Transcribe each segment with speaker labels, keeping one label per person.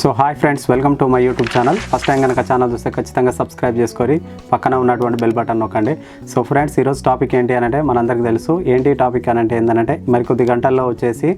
Speaker 1: So hi friends welcome to my YouTube channel. First time కనుక channel చూస్తే ఖచ్చితంగా subscribe చేసుకొని పక్కన ఉన్నటువంటి బెల్ బటన్ నొక్కండి. సో ఫ్రెండ్స్ ఈరోజు టాపిక్ ఏంటి అని అంటే మనందరికీ తెలుసు. ఏంటి టాపిక్ అని అంటే ఏంటంటే మరికొద్ది గంటల్లో వచ్చేసి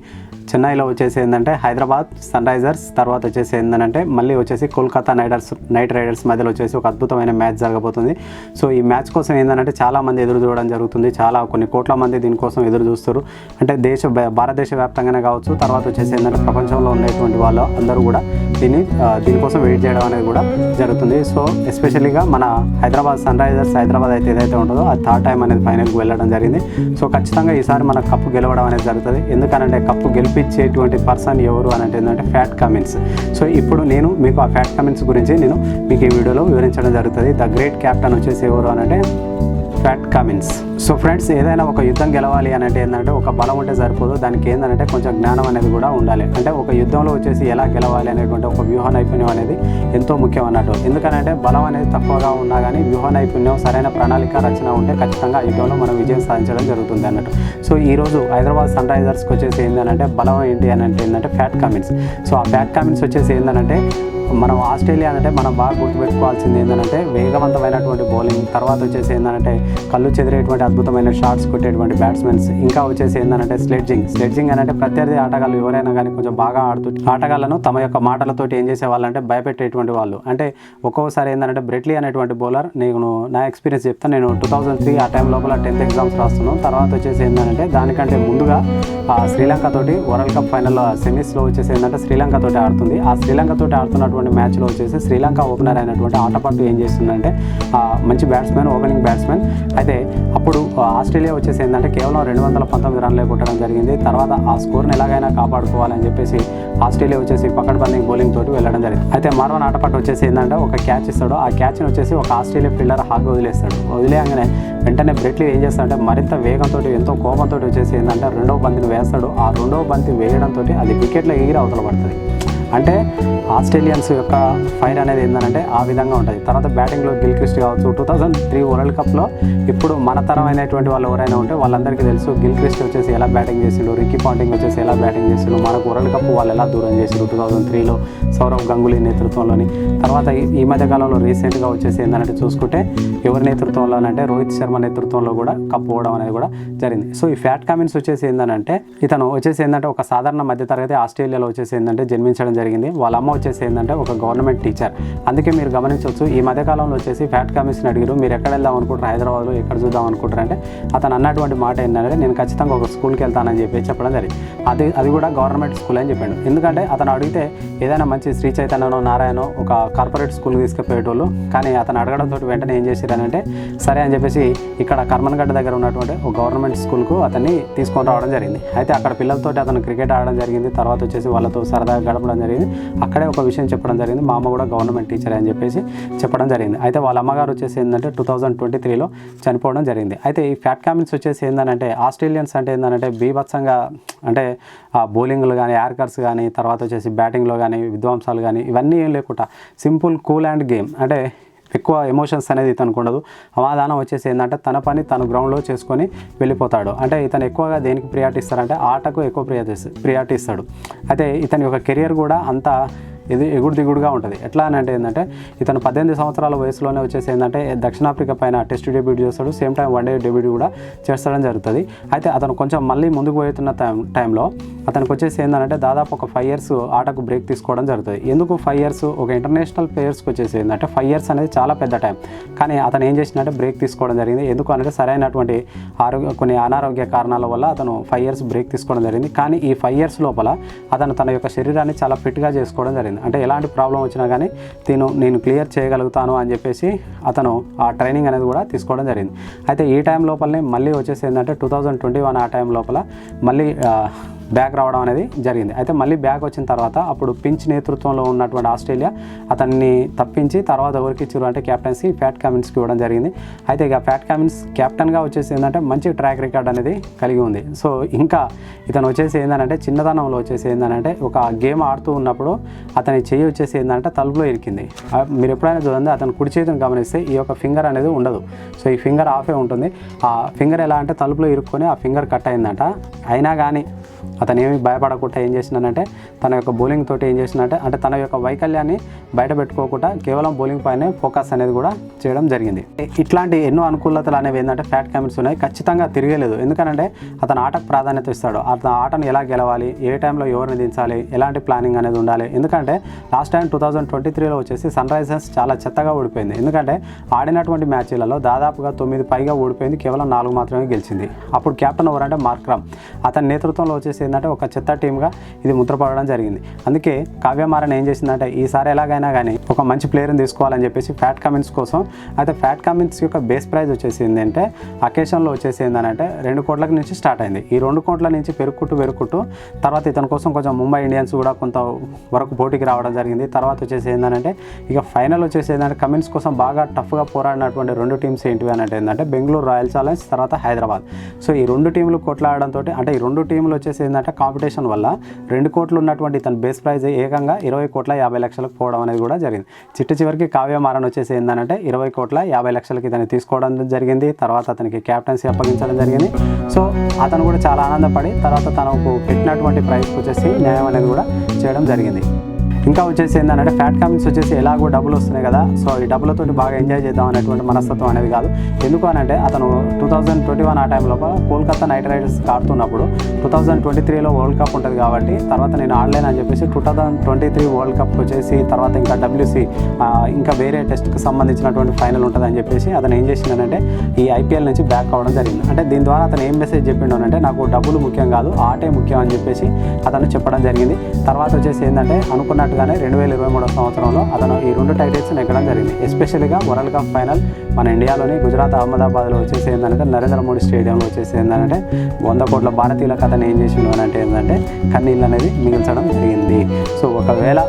Speaker 1: చెన్నైలో వచ్చేసి ఏంటంటే హైదరాబాద్ సన్ రైజర్స్ తర్వాత వచ్చేసి ఏంటంటే మళ్ళీ వచ్చేసి కోల్కతా నైడర్స్ నైట్ రైడర్స్ మధ్యలో వచ్చేసి ఒక అద్భుతమైన మ్యాచ్ జరగబోతుంది. సో ఈ మ్యాచ్ కోసం ఏంటంటే చాలా మంది ఎదురు చూడడం జరుగుతుంది. చాలా కొన్ని కోట్ల మంది దీనికోసం ఎదురు చూస్తారు. అంటే దేశ భారతదేశ వ్యాప్తంగానే కావచ్చు తర్వాత వచ్చేసి ఏంటంటే ప్రపంచంలో ఉండేటువంటి వాళ్ళు అందరూ కూడా దీన్ని దీనికోసం వెయిట్ చేయడం అనేది కూడా జరుగుతుంది. సో ఎస్పెషల్లీగా మన హైదరాబాద్ సన్ రైజర్స్ హైదరాబాద్ అయితే ఏదైతే ఉంటుందో అది థర్డ్ టైం అనేది ఫైనల్కి వెళ్ళడం జరిగింది. సో ఖచ్చితంగా ఈసారి మన కప్పు గెలవడం అనేది జరుగుతుంది. ఎందుకనంటే కప్పు గెలిపించేటువంటి పర్సన్ ఎవరు అని అంటే ఏంటంటే ఫ్యాట్ కమిన్స్ సో ఇప్పుడు నేను మీకు ఆ ఫ్యాట్ కమిన్స్ గురించి నేను మీకు ఈ వీడియోలో వివరించడం జరుగుతుంది. ద గ్రేట్ క్యాప్టెన్ వచ్చేసి ఎవరు అనంటే ఫ్యాట్ కమిన్స్ సో ఫ్రెండ్స్ ఏదైనా ఒక యుద్ధం గెలవాలి అని అంటే ఏంటంటే ఒక బలం ఉంటే సరిపోదు. దానికి ఏంటంటే కొంచెం జ్ఞానం అనేది కూడా ఉండాలి. అంటే ఒక యుద్ధంలో వచ్చేసి ఎలా గెలవాలి అనేటువంటి ఒక వ్యూహ నైపుణ్యం అనేది ఎంతో ముఖ్యం అన్నట్టు. ఎందుకంటే బలం అనేది తక్కువగా ఉన్నా కానీ వ్యూహ నైపుణ్యం సరైన ప్రణాళిక రచన ఉంటే ఖచ్చితంగా ఆ యుద్ధంలో మనం విజయం సాధించడం జరుగుతుంది అన్నట్టు. సో ఈ రోజు హైదరాబాద్ సన్ రైజర్స్కి వచ్చేసి ఏంటంటే బలం ఏంటి అని అంటే ఏంటంటే ఫ్యాట్ కమిన్స్ సో ఆ ఫ్యాట్ కమిన్స్ వచ్చేసి ఏంటంటే మనం ఆస్ట్రేలియా అంటే మనం బాగా గుర్తుపెట్టుకోవాల్సింది ఏంటంటే వేగవంతమైనటువంటి బౌలింగ్ తర్వాత వచ్చేసి ఏంటంటే కళ్ళు చెదిరేటువంటి అద్భుతమైన షాట్స్ కొట్టేటువంటి బ్యాట్స్మెన్స్ ఇంకా వచ్చేసి ఏంటంటే స్లెడ్జింగ్ స్లెడ్జింగ్ అంటే ప్రత్యర్థి ఆటగాళ్ళు ఎవరైనా కానీ కొంచెం బాగా ఆడుతూ ఆటగాళ్ళను తమ యొక్క మాటలతోటి ఏం చేసేవాళ్ళంటే భయపెట్టేటువంటి వాళ్ళు. అంటే ఒక్కోసారి ఏంటంటే బ్రెట్లీ అనేటువంటి బౌలర్ నేను నా ఎక్స్పీరియన్స్ చెప్తాను నేను టూ థౌజండ్ త్రీ ఆ టైం లోపల టెన్త్ ఎగ్జామ్స్ రాస్తున్నాను. తర్వాత వచ్చేసి ఏంటంటే దానికంటే ముందుగా ఆ శ్రీలంకతోటి వరల్డ్ కప్ ఫైనల్ సెమీస్లో వచ్చేసి ఏంటంటే శ్రీలంకతోటి ఆడుతుంది. ఆ శ్రీలంక తోటి ఆడుతున్నటువంటి మ్యాచ్లో వచ్చేసి శ్రీలంక ఓపెనర్ అయినటువంటి ఆటపట్టు ఏం చేస్తుందంటే మంచి బ్యాట్స్మెన్ ఓపెనింగ్ బ్యాట్స్మెన్. అయితే అప్పుడు ఆ, ఆస్ట్రేలియా వచ్చేసి ఏంటంటే కేవలం రెండు వందల పంతొమ్మిది రన్లే కొట్టడం జరిగింది. తర్వాత ఆ స్కోర్ని ఎలాగైనా కాపాడుకోవాలని చెప్పేసి ఆస్ట్రేలియా వచ్చేసి పకడ్బందీ బౌలింగ్ తోటి వెళ్ళడం జరిగింది. అయితే మరో ఆటపట్టు వచ్చేసి ఏంటంటే ఒక క్యాచ్ ఇస్తాడు. ఆ క్యాచ్ని వచ్చేసి ఒక ఆస్ట్రేలియా ఫీల్డర్ హాగ్ వదిలేస్తాడు. వదిలేయగానే వెంటనే బ్రెట్లీ ఏం చేస్తాడంటే మరింత వేగంతో ఎంతో కోపంతో వచ్చేసి ఏంటంటే రెండవ బంతిని వేస్తాడు. ఆ రెండవ బంతి వేయడంతో అది వికెట్లో ఎగిరి అవతల పడుతుంది. అంటే ఆస్ట్రేలియన్స్ యొక్క ఫైర్ అనేది ఏంటంటే ఆ విధంగా ఉంటుంది. తర్వాత బ్యాటింగ్లో గిల్ క్రిస్ట్ కావచ్చు టూ థౌజండ్ త్రీ వరల్డ్ కప్లో ఇప్పుడు మన తరం అయినటువంటి వాళ్ళు ఎవరైనా ఉంటే వాళ్ళందరికీ తెలుసు గిల్ క్రిస్ట్ వచ్చేసి ఎలా బ్యాటింగ్ చేసిండు రిక్కీ పాంటింగ్ వచ్చేసి ఎలా బ్యాటింగ్ చేసిండు మనకు వరల్డ్ కప్ వాళ్ళు ఎలా దూరం చేసిండు టూ థౌజండ్ త్రీలో సౌరవ్ గంగులీ నేతృత్వంలోని. తర్వాత ఈ- ఈ మధ్య కాలంలో రీసెంట్గా వచ్చేసి ఏంటంటే చూసుకుంటే ఎవరి నేతృత్వంలోనంటే రోహిత్ శర్మ నేతృత్వంలో కూడా కప్ పోవడం అనేది కూడా జరిగింది. సో ఈ ఫ్యాట్ కామెంట్స్ వచ్చేసి ఏంటంటే ఇతను వచ్చేసి ఏంటంటే ఒక సాధారణ మధ్యతరగతి ఆస్ట్రేలియాలో వచ్చేసి ఏంటంటే జన్మించడం జరిగింది. వాళ్ళ అమ్మ వచ్చేసి ఏంటంటే ఒక గవర్నమెంట్ టీచర్. అందుకే మీరు గమనించవచ్చు ఈ మధ్యకాలంలో వచ్చేసి ఫ్యాట్ కమిషన్ అడిగారు మీరు ఎక్కడ వెళ్దాం అనుకుంటారు హైదరాబాద్లో ఎక్కడ చూద్దాం అనుకుంటారంటే అతను అన్నటువంటి మాట ఏంటంటే నేను ఖచ్చితంగా ఒక స్కూల్కి వెళ్తానని చెప్పి చెప్పడం జరిగింది. అది అది కూడా గవర్నమెంట్ స్కూల్ అని చెప్పాడు. ఎందుకంటే అతను అడిగితే ఏదైనా మంచి శ్రీ చైతన్యనో నారాయణో ఒక కార్పొరేట్ స్కూల్కి తీసుకుపోయేటోళ్ళు కానీ అతను అడగడంతో వెంటనే ఏం చేశారనంటే సరే అని చెప్పేసి ఇక్కడ కర్మన్గడ్డ దగ్గర ఉన్నటువంటి ఒక గవర్నమెంట్ స్కూల్కు అతన్ని తీసుకొని రావడం జరిగింది. అయితే అక్కడ పిల్లలతో అతను క్రికెట్ ఆడడం జరిగింది. తర్వాత వచ్చేసి వాళ్ళతో సరదాగా గడపడం జరిగింది. అక్కడే ఒక విషయం చెప్పడం జరిగింది. మా అమ్మ కూడా గవర్నమెంట్ టీచర్ అని చెప్పేసి చెప్పడం జరిగింది. అయితే వాళ్ళ అమ్మగారు వచ్చేసి ఏంటంటే టూ థౌజండ్ ట్వంటీ త్రీలో చనిపోవడం జరిగింది. అయితే ఈ ఫ్యాట్ కామెంట్స్ వచ్చేసి ఏంటంటే ఆస్ట్రేలియన్స్ అంటే ఏంటంటే బీభత్సంగా అంటే ఆ బౌలింగ్లు కానీ యార్కర్స్ కానీ తర్వాత వచ్చేసి బ్యాటింగ్లో కానీ విధ్వంసాలు కానీ ఇవన్నీ ఏం లేకుండా సింపుల్ కూల్ అండ్ గేమ్ అంటే ఎక్కువ ఎమోషన్స్ అనేది ఇతనికి ఉండదు. సమాధానం వచ్చేసి ఏంటంటే తన పని తను గ్రౌండ్లో చేసుకొని వెళ్ళిపోతాడు. అంటే ఇతను ఎక్కువగా దేనికి ప్రియారిటీ ఇస్తారంటే ఆటకు ఎక్కువ ప్రియారిటీ ప్రియారిటీ ఇస్తాడు. అయితే ఇతని యొక్క కెరియర్ కూడా అంత ఇది ఎగుడు దిగుడుగా ఉంటుంది. ఎట్లా అని అంటే ఏంటంటే ఇతను పద్దెనిమిది సంవత్సరాల వయసులోనే వచ్చేసి ఏంటంటే దక్షిణాఫ్రికా పైన టెస్ట్ డెబ్యూట్ చేస్తాడు same time one day debut కూడా చేస్తాడని జరుగుతుంది. అయితే అతను కొంచెం మళ్ళీ ముందుకు పోతున్న టైం టైంలో అతనికి వచ్చేసి ఏంటంటే దాదాపు ఒక ఫైవ్ ఇయర్స్ ఆటకు బ్రేక్ తీసుకోవడం జరుగుతుంది. ఎందుకు ఫైవ్ ఇయర్స్? ఒక ఇంటర్నేషనల్ ప్లేయర్స్కి వచ్చేసి ఏంటంటే ఫైవ్ ఇయర్స్ అనేది చాలా పెద్ద టైం. కానీ అతను ఏం చేసిందంటే బ్రేక్ తీసుకోవడం జరిగింది. ఎందుకు అంటే సరైనటువంటి ఆరోగ్య కొన్ని అనారోగ్య కారణాల వల్ల అతను ఫైవ్ ఇయర్స్ బ్రేక్ తీసుకోవడం జరిగింది. కానీ ఈ ఫైవ్ ఇయర్స్ లోపల అతను తన యొక్క శరీరాన్ని చాలా ఫిట్గా చేసుకోవడం జరిగింది. అంటే ఎలాంటి ప్రాబ్లం వచ్చినా కానీ తిను నేను క్లియర్ చేయగలుగుతాను అని చెప్పేసి అతను ఆ ట్రైనింగ్ అనేది కూడా తీసుకోవడం జరిగింది. అయితే ఈ టైం లోపలనే మళ్ళీ వచ్చేసి ఏంటంటే టూ థౌజండ్ ట్వంటీ వన్ ఆ టైం లోపల మళ్ళీ బ్యాక్ రావడం అనేది జరిగింది. అయితే మళ్ళీ బ్యాక్ వచ్చిన తర్వాత అప్పుడు పించ్ నేతృత్వంలో ఉన్నటువంటి ఆస్ట్రేలియా అతన్ని తప్పించి తర్వాత ఎవరికి ఇచ్చారు అంటే కెప్టెన్సీ ఫ్యాట్ కామిన్స్కి ఇవ్వడం జరిగింది. అయితే ఇక ఫ్యాట్ కామిన్స్ కెప్టెన్గా వచ్చేసి ఏంటంటే మంచి ట్రాక్ రికార్డ్ అనేది కలిగి ఉంది. సో ఇంకా ఇతను వచ్చేసి ఏంటంటే చిన్నతనంలో వచ్చేసి ఏంటంటే ఒక గేమ్ ఆడుతూ ఉన్నప్పుడు అతని చెయ్యి వచ్చేసి ఏంటంటే తలుపులో ఇరికింది. మీరు ఎప్పుడైనా చూడండి అతను కుడి చేతిని గమనిస్తే ఈ యొక్క ఫింగర్ అనేది ఉండదు. సో ఈ ఫింగర్ ఆఫే ఉంటుంది. ఆ ఫింగర్ ఎలా అంటే తలుపులో ఇరుక్కొని ఆ ఫింగర్ కట్ అయిందంట. అయినా కానీ అతను ఏమి భయపడకుండా ఏం చేసినానంటే తన యొక్క బౌలింగ్ తోటి ఏం చేసినంటే అంటే తన యొక్క వైకల్యాన్ని బయట పెట్టుకోకుండా కేవలం బౌలింగ్ పైనే ఫోకస్ అనేది కూడా చేయడం జరిగింది. ఇట్లాంటి ఎన్నో అనుకూలతలు అనేవి ఏంటంటే ఫ్యాట్ కామెంట్స్ ఉన్నాయి. ఖచ్చితంగా తిరగలేదు. ఎందుకంటే అతను ఆటకు ప్రాధాన్యత ఇస్తాడు. అతను ఆటను ఎలా గెలవాలి? ఏ టైంలో ఎవరిని దించాలి? ఎలాంటి ప్లానింగ్ అనేది ఉండాలి? ఎందుకంటే last time two thousand twenty త్రీలో వచ్చేసి సన్ రైజర్స్ చాలా చెత్తగా ఓడిపోయింది. ఎందుకంటే ఆడినటువంటి మ్యాచ్లలో దాదాపుగా తొమ్మిది పైగా ఓడిపోయింది. కేవలం నాలుగు మాత్రమే గెలిచింది. అప్పుడు కెప్టెన్ ఎవరంటే మార్క్రమ్ అతని నేతృత్వంలో వచ్చేసి ఏంటంటే ఒక చెత్త టీమ్గా ఇది ముద్రపడడం జరిగింది. అందుకే కావ్యమారణ ఏం చేసిందంటే ఈసారి ఎలాగైనా కానీ ఒక మంచి ప్లేయర్ని తీసుకోవాలని చెప్పేసి ఫ్యాట్ కమెంట్స్ కోసం అయితే ఫ్యాట్ కమిన్స్ యొక్క బేస్ ప్రైజ్ వచ్చేసి ఏంటంటే అకేషన్లో వచ్చేసి ఏంటంటే రెండు కోట్ల నుంచి స్టార్ట్ అయింది. ఈ రెండు కోట్ల నుంచి పెరుక్కుంటూ పెరుక్కుంటూ తర్వాత ఇతని కోసం కొంచెం ముంబై ఇండియన్స్ కూడా కొంత వరకు పోటీకి రావడం జరిగింది. తర్వాత వచ్చేసి ఏంటంటే ఇక ఫైనల్ వచ్చేసి ఏంటంటే కమెంట్స్ కోసం బాగా టఫ్గా పోరాడినటువంటి రెండు టీమ్స్ ఏంటివి అని అంటే ఏంటంటే బెంగళూరు రాయల్ ఛాలెంజ్ తర్వాత హైదరాబాద్. సో ఈ రెండు టీంలు కొట్లాడడంతో అంటే ఈ రెండు టీంలు వచ్చేసి ఏంటంటే కాంపిటీషన్ వల్ల రెండు కోట్లు ఉన్నటువంటి తన బేస్ ప్రైజ్ ఏకంగా ఇరవై కోట్ల యాభై లక్షలకు పోవడం అనేది కూడా జరిగింది. చిట్ట చివరికి కావ్య మారన్ వచ్చేసి ఏంటంటే ఇరవై కోట్ల యాభై లక్షలకి ఇతను తీసుకోవడం జరిగింది. తర్వాత అతనికి క్యాప్టెన్సీ అప్పగించడం జరిగింది. సో అతను కూడా చాలా ఆనందపడి తర్వాత తనకు పెట్టినటువంటి ప్రైస్కి వచ్చేసి న్యాయం అనేది కూడా చేయడం జరిగింది. ఇంకా వచ్చేసి ఏంటంటే ఫ్యాట్ కామెంట్స్ వచ్చేసి ఎలాగో డబ్బులు వస్తున్నాయి కదా సో ఈ డబ్బులతో బాగా ఎంజాయ్ చేద్దాం అనేటువంటి మనస్తత్వం అనేది కాదు. ఎందుకు అని అంటే అతను టూ థౌజండ్ ట్వంటీ వన్ ఆ టైంలో కోల్కతా నైట్ రైడర్స్ ఆడుతున్నప్పుడు టూ థౌజండ్ ట్వంటీ త్రీలో వరల్డ్ కప్ ఉంటుంది కాబట్టి తర్వాత నేను ఆడలేను అని చెప్పేసి two thousand twenty three world cup వచ్చేసి తర్వాత ఇంకా డబ్ల్యూసీ ఇంకా వేరే టెస్ట్కి సంబంధించినటువంటి ఫైనల్ ఉంటుంది అని చెప్పేసి అతను ఏం చేసిందంటే ఈ ఐపీఎల్ నుంచి బ్యాక్ అవ్వడం జరిగింది. అంటే దీని ద్వారా అతను ఏం మెసేజ్ చెప్పిండు అంటే నాకు డబ్బులు ముఖ్యం కాదు ఆటే ముఖ్యం అని చెప్పేసి అతను చెప్పడం జరిగింది. తర్వాత వచ్చేసి ఏంటంటే అనుకున్నట్టు అనుకున్నట్టుగానే రెండు వేల ఇరవై మూడో సంవత్సరంలో అతను ఈ రెండు టైటిల్స్ ఎక్కడం జరిగింది. ఎస్పెషల్గా వరల్డ్ కప్ ఫైనల్ మన ఇండియాలోని గుజరాత్ అహ్మదాబాద్లో వచ్చేసి ఏంటంటే నరేంద్ర మోడీ స్టేడియంలో వచ్చేసి ఏంటంటే వంద కోట్ల భారతీయుల కథను ఏం చేసిండు అని అంటే ఏంటంటే కన్నీళ్ళు అనేది మిగిల్చడం జరిగింది. సో ఒకవేళ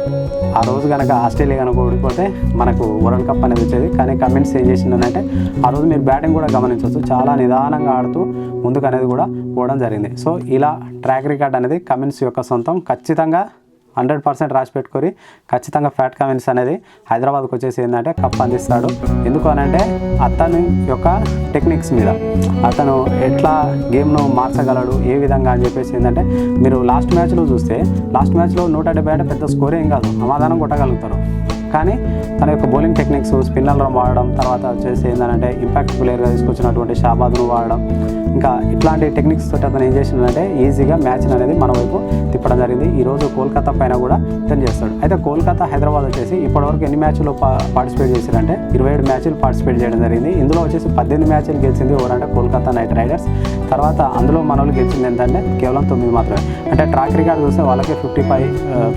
Speaker 1: ఆ రోజు కనుక ఆస్ట్రేలియా కనుక ఓడిపోతే మనకు వరల్డ్ కప్ అనేది వచ్చేది. కానీ కమెంట్స్ ఏం చేసిండనంటే ఆ రోజు మీరు బ్యాటింగ్ కూడా గమనించవచ్చు. చాలా నిదానంగా ఆడుతూ ముందుకు అనేది కూడా పోవడం జరిగింది. సో ఇలా ట్రాక్ రికార్డ్ అనేది కమెంట్స్ యొక్క సొంతం. ఖచ్చితంగా హండ్రెడ్ పర్సెంట్ రాసి పెట్టుకొని ఖచ్చితంగా ఫ్యాట్ కమిన్స్ అనేది హైదరాబాద్కి వచ్చేసి ఏంటంటే కప్ అందిస్తాడు. ఎందుకు అనంటే అతని యొక్క టెక్నిక్స్ మీద అతను ఎట్లా గేమ్ను మార్చగలడు ఏ విధంగా అని చెప్పేసి ఏంటంటే మీరు లాస్ట్ మ్యాచ్లో చూస్తే లాస్ట్ మ్యాచ్లో నూట డెబ్బై అంటే పెద్ద స్కోర్ ఏం కాదు సమాధానం కొట్టగలుగుతారు. కానీ తన యొక్క బౌలింగ్ టెక్నిక్స్ స్పిన్నర్లను వాడడం తర్వాత వచ్చేసి ఏంటంటే ఇంపాక్ట్ ప్లేయర్గా తీసుకొచ్చినటువంటి షాబాద్ను వాడడం. ఇంకా ఇట్లాంటి టెక్నిక్స్ తోటి అతను ఏం చేసిందంటే ఈజీగా మ్యాచ్ అనేది మన వైపు తిప్పడం జరిగింది. ఈరోజు కోల్కతా పైన కూడా రిటర్న్ చేస్తాడు. అయితే కోల్కతా హైదరాబాద్ వచ్చేసి ఇప్పటివరకు ఎన్ని మ్యాచ్లు పార్టిసిపేట్ చేశారంటే ఇరవై ఏడు మ్యాచ్లు పార్టిసిపేట్ చేయడం జరిగింది. ఇందులో వచ్చేసి పద్దెనిమిది మ్యాచ్లు గెలిచింది ఎవరంటే కోల్కతా నైట్ రైడర్స్. తర్వాత అందులో మన వాళ్ళు గెలిచింది ఏంటంటే కేవలం తొమ్మిది మాత్రమే. అంటే ట్రాక్ రికార్డ్ చూస్తే వాళ్ళకి fifty five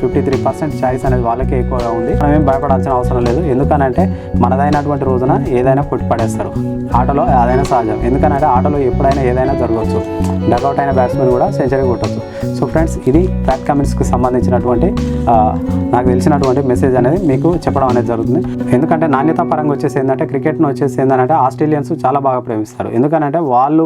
Speaker 1: fifty three percent choice అనేది వాళ్ళకే ఎక్కువగా ఉంది. మనం ఏం భయపడాల్సిన అవసరం లేదు. ఎందుకనంటే మనదైనటువంటి రోజున ఏదైనా కొట్టి పడేస్తారు ఆటలో అదైనా సహజం. ఎందుకనంటే ఆటలో ఎప్పుడైనా ఏదైనా జరగవచ్చు. డగౌట్ అయిన బ్యాట్స్మెన్ కూడా సెంచరీ కొట్టవచ్చు సో ఫ్రెండ్స్ ఇది ఫ్యాట్ కమెంట్స్కి సంబంధించినటువంటి నాకు తెలిసినటువంటి మెసేజ్ అనేది మీకు చెప్పడం అనేది జరుగుతుంది. ఎందుకంటే నాణ్యత పరంగా వచ్చేసి ఏంటంటే క్రికెట్ను వచ్చేసి ఏంటంటే ఆస్ట్రేలియన్స్ చాలా బాగా ప్రేమిస్తారు. ఎందుకనంటే వాళ్ళు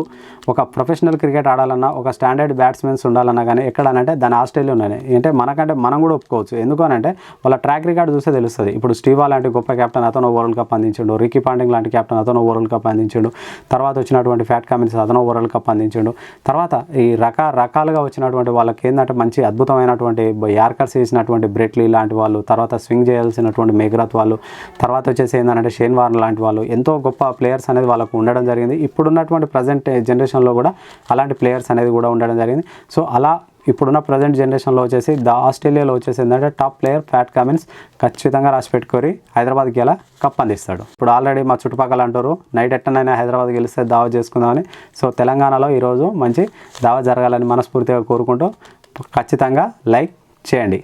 Speaker 1: ఒక ప్రొఫెషనల్ క్రికెట్ ఆడాలన్నా ఒక స్టాండర్డ్ బ్యాట్స్మెన్స్ ఉండాలన్నా కానీ ఎక్కడనంటే దాని ఆస్ట్రేలియా ఉన్నాయి అంటే మనకంటే మనం కూడా ఒప్పుకోవచ్చు. ఎందుకు అంటే వాళ్ళ ట్రాక్ రికార్డ్ చూస్తే తెలుస్తుంది. ఇప్పుడు స్టీవా లాంటి గొప్ప కెప్టెన్ అతను వరల్డ్ కప్ అందించాడు. రికీ పాండింగ్ లాంటి కెప్టెన్ అతను వరల్డ్ కప్ అందించాడు. తర్వాత వచ్చినటువంటి ఫ్యాట్ కామెన్స్ అతను వరల్డ్ కప్ అందించాడు. తర్వాత ఈ రకరకాలుగా వచ్చినటువంటి వాళ్ళకి ఏంటంటే మంచి అద్భుతమైనటువంటి యార్కర్స్ వేసినటువంటి బ్రెట్లీ లాంటి వాళ్ళు తర్వాత స్వింగ్ చేయాల్సినటువంటి మేఘరాత్ వాళ్ళు తర్వాత వచ్చేసి ఏంటంటే షేన్ వార్న్ లాంటి వాళ్ళు ఎంతో గొప్ప ప్లేయర్స్ అనేది వాళ్ళకు ఉండడం జరిగింది. ఇప్పుడున్నటువంటి ప్రజెంట్ జనరేషన్లో కూడా అలాంటి ప్లేయర్స్ అనేది కూడా ఉండడం జరిగింది. సో అలా ఇప్పుడున్న ప్రజెంట్ జనరేషన్లో వచ్చేసి ద ఆస్ట్రేలియాలో వచ్చేసి ఏంటంటే టాప్ ప్లేయర్ ఫ్యాట్ కమిన్స్ ఖచ్చితంగా రాసి పెట్టుకొని హైదరాబాద్కి ఎలా కప్ అందిస్తాడు. ఇప్పుడు ఆల్రెడీ మా చుట్టుపక్కల అంటారు నైట్ ఎట్టనైనా హైదరాబాద్ గెలిస్తే దావా చేసుకుందామని. సో తెలంగాణలో ఈరోజు మంచి దావా జరగాలని మనస్ఫూర్తిగా కోరుకుంటూ ఖచ్చితంగా లైక్ చేయండి.